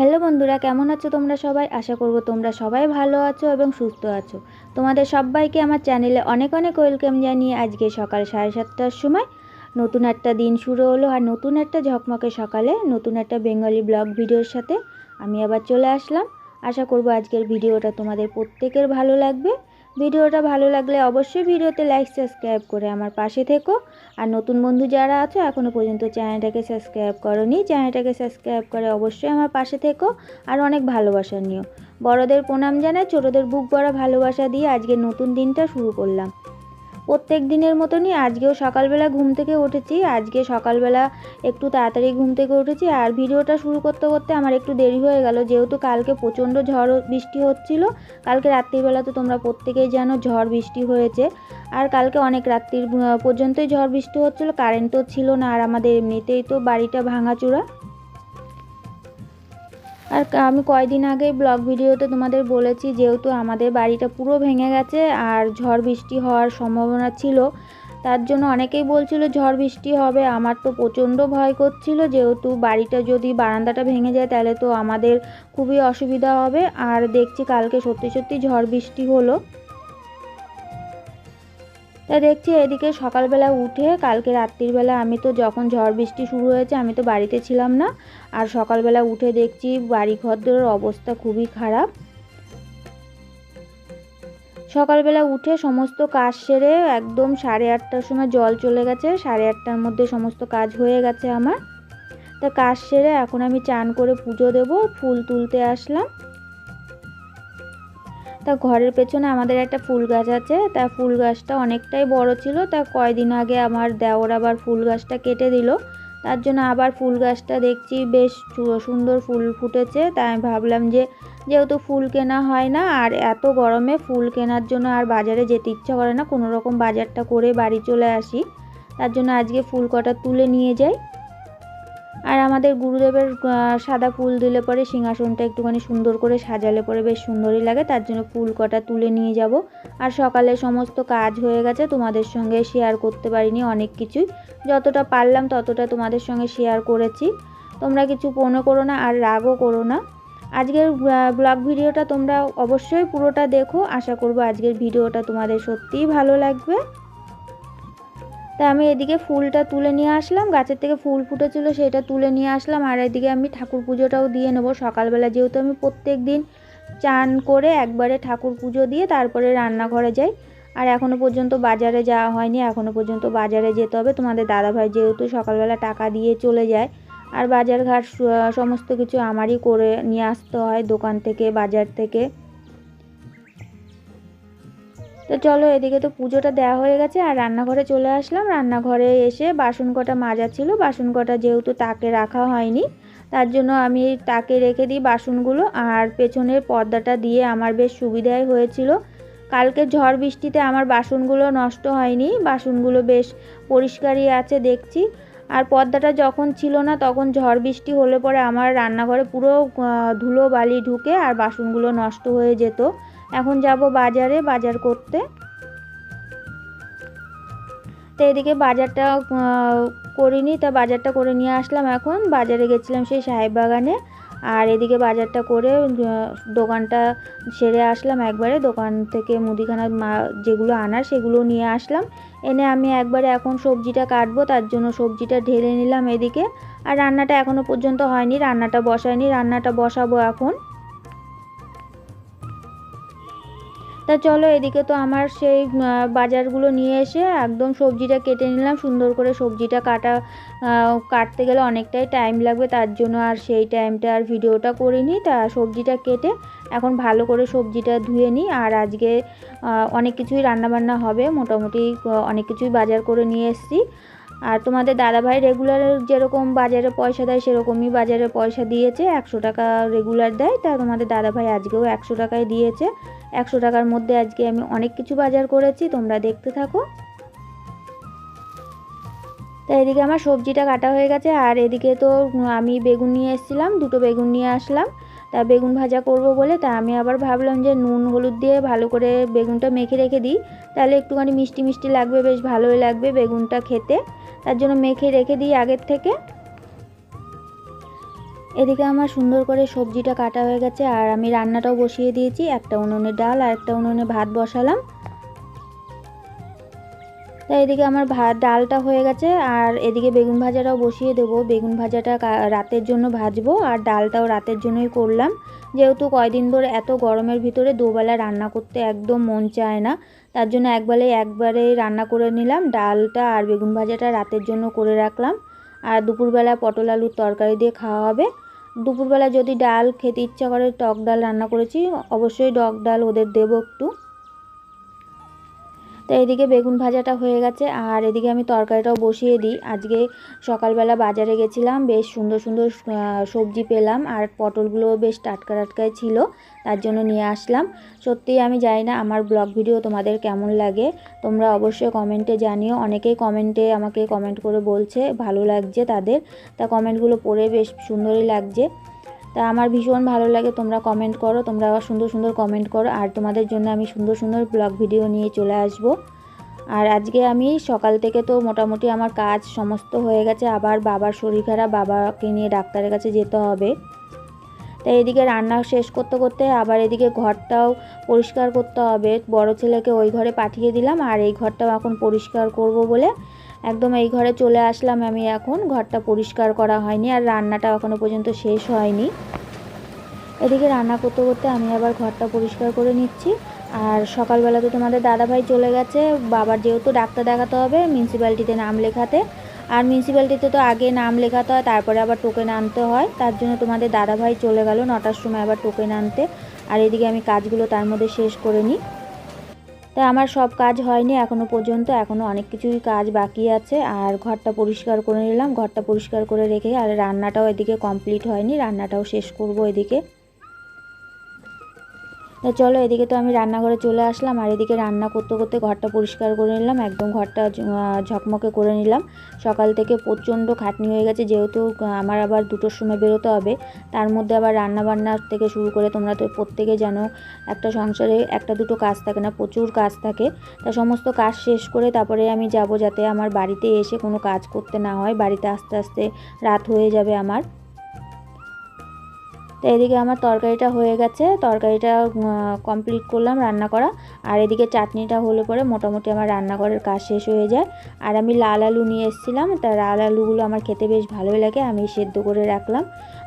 Hello বন্ধুরা, কেমন আছো তোমরা সবাই? আশা করব তোমরা সবাই ভালো আছো এবং সুস্থ আছো। তোমাদের সবাইকে আমার চ্যানেলে অনেক অনেক ওয়েলকাম জানিয়ে আজকে সকাল সাড়ে সাতটার সময় নতুন একটা দিন শুরু হলো আর নতুন একটা ঝকমকে সকালে নতুন একটা বেঙ্গলি ব্লগ ভিডিওর সাথে আমি আবার চলে আসলাম। আশা করব আজকের ভিডিওটা তোমাদের প্রত্যেকের ভালো লাগবে। ভিডিওটা ভালো লাগলে অবশ্যই ভিডিওতে লাইক সাবস্ক্রাইব করে আমার পাশে থেকো। আর নতুন বন্ধু যারা আছো এখনও পর্যন্ত চ্যানেলটাকে সাবস্ক্রাইব করনি, চ্যানেলটাকে সাবস্ক্রাইব করে অবশ্যই আমার পাশে থেকো আর অনেক ভালোবাসা নিও। বড়দের প্রণাম জানাই, ছোটদের বুক ভরা ভালোবাসা দিয়ে আজকে নতুন দিনটা শুরু করলাম। প্রত্যেক দিনের মতনই আজকেও সকালবেলা ঘুম থেকে উঠেছি। আজকে সকালবেলা একটু তাড়াতাড়ি ঘুম থেকে উঠেছি আর ভিডিওটা শুরু করতে করতে আমার একটু দেরি হয়ে গেল। যেহেতু কালকে প্রচণ্ড ঝড় বৃষ্টি হচ্ছিল, কালকে রাত্রিবেলা তো তোমরা প্রত্যেকেই জানো ঝড় বৃষ্টি হয়েছে। আর কালকে অনেক রাত্রির পর্যন্তই ঝড় বৃষ্টি হচ্ছিল কারেন্টও ছিল না আর আমাদের এমনিতেই তো বাড়িটা ভাঙাচোরা। আর আমি কয়দিন আগে ব্লগ ভিডিওতে তোমাদের বলেছি যেহেতু আমাদের বাড়িটা পুরো ভেঙে গেছে আর ঝড় বৃষ্টি হওয়ার সম্ভাবনা ছিল, তার জন্য অনেকেই বলছিল ঝড় বৃষ্টি হবে। আমার তো প্রচণ্ড ভয় করছিল যেহেতু বাড়িটা যদি বারান্দাটা ভেঙে যায় তাহলে তো আমাদের খুবই অসুবিধা হবে। আর দেখছি কালকে সত্যি সত্যি ঝড় বৃষ্টি হলো। তা দেখছি এদিকে সকালবেলা উঠে, কালকে রাত্রিবেলা আমি তো যখন ঝড় বৃষ্টি শুরু হয়েছে, আমি তো বাড়িতে ছিলাম না। আর সকালবেলা উঠে দেখছি বাড়ি ঘরদোরের অবস্থা খুবই খারাপ। সকালবেলা উঠে সমস্ত কাজ সেরে একদম সাড়ে আটটার সময় জল চলে গেছে, সাড়ে আটটার মধ্যে সমস্ত কাজ হয়ে গেছে আমার। তা কাজ সেরে এখন আমি চান করে পুজো দেব, ফুল তুলতে আসলাম। তা ঘরের পেছনে আমাদের একটা ফুল গাছ আছে, তা ফুল গাছটা অনেকটাই বড় ছিল, তা কয়দিন আগে আমার দেওর আবার ফুল গাছটা কেটে দিল। তার জন্য আবার ফুল গাছটা দেখছি বেশ সুন্দর ফুল ফুটেছে তাই আমি ভাবলাম যে যেহেতু ফুল কেনা হয় না, আর এত গরমে ফুল কেনার জন্য আর বাজারে যেতে ইচ্ছা করে না, কোনো রকম বাজারটা করে বাড়ি চলে আসি। তার জন্য আজকে ফুল কটা তুলে নিয়ে যাই। আর আমাদের গুরুদেবের সাদা ফুল দিলে পরে সিংহাসনটা একটুখানি সুন্দর করে সাজালে পরে বেশ সুন্দরই লাগে, তার জন্য ফুল কটা তুলে নিয়ে যাব। আর সকালে সমস্ত কাজ হয়ে গেছে, তোমাদের সঙ্গে শেয়ার করতে পারিনি অনেক কিছুই। যতটা পারলাম ততটা তোমাদের সঙ্গে শেয়ার করেছি। তোমরা কিছু মনে করো না আর রাগও করো না। আজকের ব্লগ ভিডিওটা তোমরা অবশ্যই পুরোটা দেখো। আশা করব আজকের ভিডিওটা তোমাদের সত্যিই ভালো লাগবে। তা আমি এদিকে ফুলটা তুলে নিয়ে আসলাম, গাছের থেকে ফুল ফুটেছিল সেটা তুলে নিয়ে আসলাম, আর এদিকে আমি ঠাকুর পুজোটাও দিয়ে নেব। সকালবেলা যেহেতু আমি প্রত্যেক দিন চান করে একবারে ঠাকুর পুজো দিয়ে তারপরে রান্নাঘরে যাই, আর এখনও পর্যন্ত বাজারে যাওয়া হয়নি এখনও পর্যন্ত বাজারে যেতে হবে। তোমাদের দাদাভাই যেহেতু সকালবেলা টাকা দিয়ে চলে যায়, আর বাজার ঘাট সমস্ত কিছু আমারই করে নিয়ে আসতে হয় দোকান থেকে, বাজার থেকে। তো চলো এদিকে তো পুজোটা দেওয়া হয়ে গেছে আর রান্নাঘরে চলে আসলাম। রান্নাঘরে এসে বাসন কটা মাজা ছিল। বাসন কটা যেহেতু তাকে রাখা হয়নি, তার জন্য আমি তাকে রেখে দিই বাসনগুলো। আর পেছনের পর্দাটা দিয়ে আমার বেশ সুবিধাই হয়েছিল। কালকে ঝড় বৃষ্টিতে আমার বাসনগুলো নষ্ট হয়নি। বাসনগুলো বেশ পরিষ্কারই আছে দেখছি। আর পর্দাটা যখন ছিল না, তখন ঝড় বৃষ্টি হলে পরে আমার রান্নাঘরে পুরো ধুলো বালি ঢুকে আর বাসনগুলো নষ্ট হয়ে যেত। এখন যাব বাজারে, বাজার করতে। তো এদিকে বাজারটা করিনি, তা বাজারটা করে নিয়ে আসলাম এখন। বাজারে গেছিলাম সেই সাহেব বাগানে। আর এদিকে বাজারটা করে দোকানটা সেরে আসলাম একবারে। দোকান থেকে মুদিখানা যেগুলো আনার সেগুলো নিয়ে আসলাম। এনে আমি একবারে এখন সবজিটা কাটবো, তার জন্য সবজিটা ঢেলে নিলাম এদিকে। আর রান্নাটা এখনও পর্যন্ত হয়নি, রান্নাটা বসায়নি, রান্নাটা বসাবো এখন। তা চলো এদিকে তো আমার সেই বাজারগুলো নিয়ে এসে একদম সবজিটা কেটে নিলাম। সুন্দর করে সবজিটা কাটা কাটতে গেলে অনেকটাই টাইম লাগবে, তার জন্য আর সেই টাইমটা আর ভিডিওটা করিনি। তা সবজিটা কেটে এখন ভালো করে সবজিটা ধুয়ে নিই। আর আজকে অনেক কিছুই রান্নাবান্না হবে। মোটামুটি অনেক কিছুই বাজার করে নিয়ে এসেছি। আর তোমাদের দাদাভাই রেগুলার যেরকম বাজারে পয়সা দেয়, সেরকমই বাজারে পয়সা দিয়েছে। একশো টাকা রেগুলার দেয়। তা তোমাদের দাদাভাই আজকেও একশো টাকায় দিয়েছে। একশো টাকার মধ্যে আজকে আমি অনেক কিছু বাজার করেছি। তোমরা দেখতে থাকো। তা এদিকে আমার সবজিটা কাটা হয়ে গেছে। আর এদিকে তো আমি বেগুন নিয়ে এসেছিলাম, দুটো বেগুন নিয়ে আসলাম। তা বেগুন ভাজা করব বলে তা আমি আবার ভাবলাম যে নুন, হলুদ দিয়ে ভালো করে বেগুনটা মেখে রেখে দিই। তাহলে একটুখানি মিষ্টি মিষ্টি লাগবে, বেশ ভালোই লাগবে বেগুনটা খেতে। তার জন্য মেখে রেখে দিই আগের থেকে। এদিকে আমার সুন্দর করে সবজিটা কাটা হয়ে গেছে, আর আমি রান্নাটাও বসিয়ে দিয়েছি। একটা উনুনে ডাল আর একটা উনুনে ভাত বসালাম। তো এদিকে আমার ভাত ডালটা হয়ে গেছে, আর এদিকে বেগুন ভাজাটাও বসিয়ে দেবো। বেগুন ভাজাটা রাতের জন্য ভাজবো, আর ডালটাও রাতের জন্যই করলাম। যেহেতু কয়দিন ধরে এত গরমের ভিতরে দুবেলা রান্না করতে একদম মন চায় না, তার জন্য একবারে একবারে রান্না করে নিলাম। ডালটা আর বেগুন ভাজাটা রাতের জন্য করে রাখলাম। আর দুপুরবেলা পটল আলুর তরকারি দিয়ে খাওয়া হবে। দুপুরবেলা যদি ডাল খেতে ইচ্ছা করে, টক ডাল রান্না করেছি, অবশ্যই টক ডাল ওদের দেবো একটু। তো এদিকে বেগুন ভাজাটা হয়ে গেছে, আর এদিকে আমি তরকারিটাও বসিয়ে দিই। আজকে সকালবেলা বাজারে গেছিলাম, বেশ সুন্দর সুন্দর সবজি পেলাম, আর পটলগুলো বেশ টাটকা টাটকাই ছিল, তার জন্য নিয়ে আসলাম। সত্যিই আমি জানি না আমার ব্লগ ভিডিও তোমাদের কেমন লাগে, তোমরা অবশ্যই কমেন্টে জানিও। অনেকেই কমেন্টে আমাকে কমেন্ট করে বলছে, ভালো লাগছে তাদের। তা কমেন্টগুলো পড়ে বেশ সুন্দরই লাগছে। তা আমার ভীষণ ভালো লাগে, তোমরা কমেন্ট করো, তোমরা সুন্দর সুন্দর কমেন্ট করো, আর তোমাদের জন্য আমি সুন্দর সুন্দর ব্লগ ভিডিও নিয়ে চলে আসব। আর আজকে আমি সকাল থেকে তো মোটামুটি আমার কাজ সমস্ত হয়ে গেছে, আবার বাবার শরীর খারাপ, বাবাকে নিয়ে ডাক্তারের কাছে যেতে হবে। তাই এদিকে রান্না শেষ করতে করতে আবার এদিকে ঘরটাও পরিষ্কার করতে হবে, বড় ছেলেকে ওই ঘরে পাঠিয়ে দিলাম, আর এই ঘরটাও এখন পরিষ্কার করব বলে একদম এই ঘরে চলে আসলাম আমি এখন। ঘরটা পরিষ্কার করা হয়নি আর রান্নাটা এখনও পর্যন্ত শেষ হয়নি। এদিকে রান্না করতে করতে আমি আবার ঘরটা পরিষ্কার করে নিচ্ছি। আর সকালবেলা তো তোমাদের দাদাভাই চলে গেছে। বাবার যেহেতু ডাক্তার দেখাতে হবে মিউনিসিপ্যালিটিতে নাম লেখাতে। আর মিউনিসিপ্যালিটিতে তো আগে নাম লেখাতে হয়, তারপরে আবার টোকেন আনতে হয়। তার জন্য তোমাদের দাদাভাই চলে গেল নটার সময় আবার টোকেন আনতে। আর এদিকে আমি কাজগুলো তার মধ্যে শেষ করে নিই। তাই আমার সব কাজ হয়নি এখনও পর্যন্ত এখনও অনেক কিছুই কাজ বাকি আছে। আর ঘরটা পরিষ্কার করে নিলাম, ঘরটা পরিষ্কার করে রেখে আর রান্নাটাও এদিকে কমপ্লিট হয়নি, রান্নাটাও শেষ করব এদিকে। তা চলো, এদিকে তো আমি রান্নাঘরে চলে আসলাম, আর এদিকে রান্না করতে করতে ঘরটা পরিষ্কার করে নিলাম, একদম ঘরটা ঝকমকে করে নিলাম। সকাল থেকে প্রচণ্ড খাটনি হয়ে গেছে, যেহেতু আমার আবার দুটোর সময় বেরোতে হবে, তার মধ্যে আবার রান্না বান্না থেকে শুরু করে তোমরা তো প্রত্যেকে জানো, একটা সংসারে একটা দুটো কাজ থাকে না, প্রচুর কাজ থাকে। তা সমস্ত কাজ শেষ করে তারপরে আমি যাব যাতে আমার বাড়িতে এসে কোনো কাজ করতে না হয়, বাড়িতে আস্তে আস্তে রাত হয়ে যাবে আমার। তো এদিকে আমার তরকারিটা হয়ে গেছে। তরকারিটা কমপ্লিট করলাম রান্না করা। আর এদিকে চাটনিটা হলে পরে মোটামুটি আমার রান্নাঘরের কাজ শেষ হয়ে যায়। আর আমি লাল আলু নিয়ে এসেছিলাম। তা লাল আলুগুলো আমার খেতে বেশ ভালোই লাগে। আমি সেদ্ধ করে রাখলাম।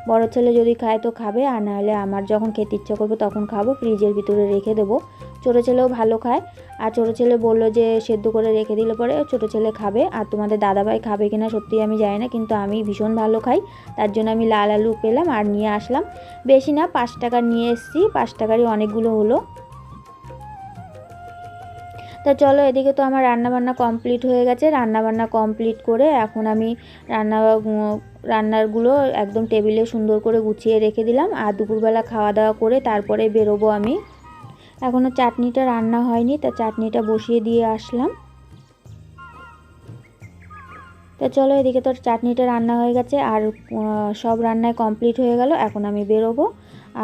বড় ছেলে যদি খায় তো খাবে। আর নাহলে আমার যখন খেতে ইচ্ছা করবে তখন খাব। ফ্রিজের ভিতরে রেখে দেবো। ছোটো ছেলেও ভালো খায়। আর ছোটো ছেলে বলল যে, সেদ্ধ করে রেখে দিলে পরে ছোটো ছেলে খাবে। আর তোমাদের দাদাভাই খাবে কিনা সত্যি আমি জানি না, কিন্তু আমি ভীষণ ভালো খাই। তার জন্য আমি লাল আলু পেলাম আর নিয়ে আসলাম। বেশি না, পাঁচ টাকার নিয়ে এসেছি। পাঁচ টাকারই অনেকগুলো হলো। তা চলো, এদিকে তো আমার রান্নাবান্না কমপ্লিট হয়ে গেছে। রান্নাবান্না কমপ্লিট করে এখন আমি রান্না রান্নারগুলো একদম টেবিলে সুন্দর করে গুছিয়ে রেখে দিলাম। আর দুপুরবেলা খাওয়া দাওয়া করে তারপরে বেরোবো আমি। এখনও চাটনিটা রান্না হয়নি, তা চাটনিটা বসিয়ে দিয়ে আসলাম। তা চলো এদিকে তোর চাটনিটা রান্না হয়ে গেছে, আর সব রান্নায় কমপ্লিট হয়ে গেল, এখন আমি বেরোবো।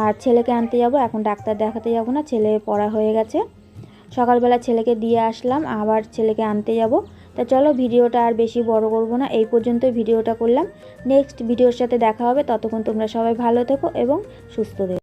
আর ছেলেকে আনতে যাব, এখন ডাক্তার দেখাতে যাব না, ছেলে পড়া হয়ে গেছে। সকালবেলা ছেলেকে দিয়ে আসলাম, আবার ছেলেকে আনতে যাব। তা চলো ভিডিওটা আর বেশি বড় করব না, এই পর্যন্তই ভিডিওটা করলাম। নেক্সট ভিডিওর সাথে দেখা হবে, ততক্ষণ তোমরা সবাই ভালো থেকো এবং সুস্থ থেকো।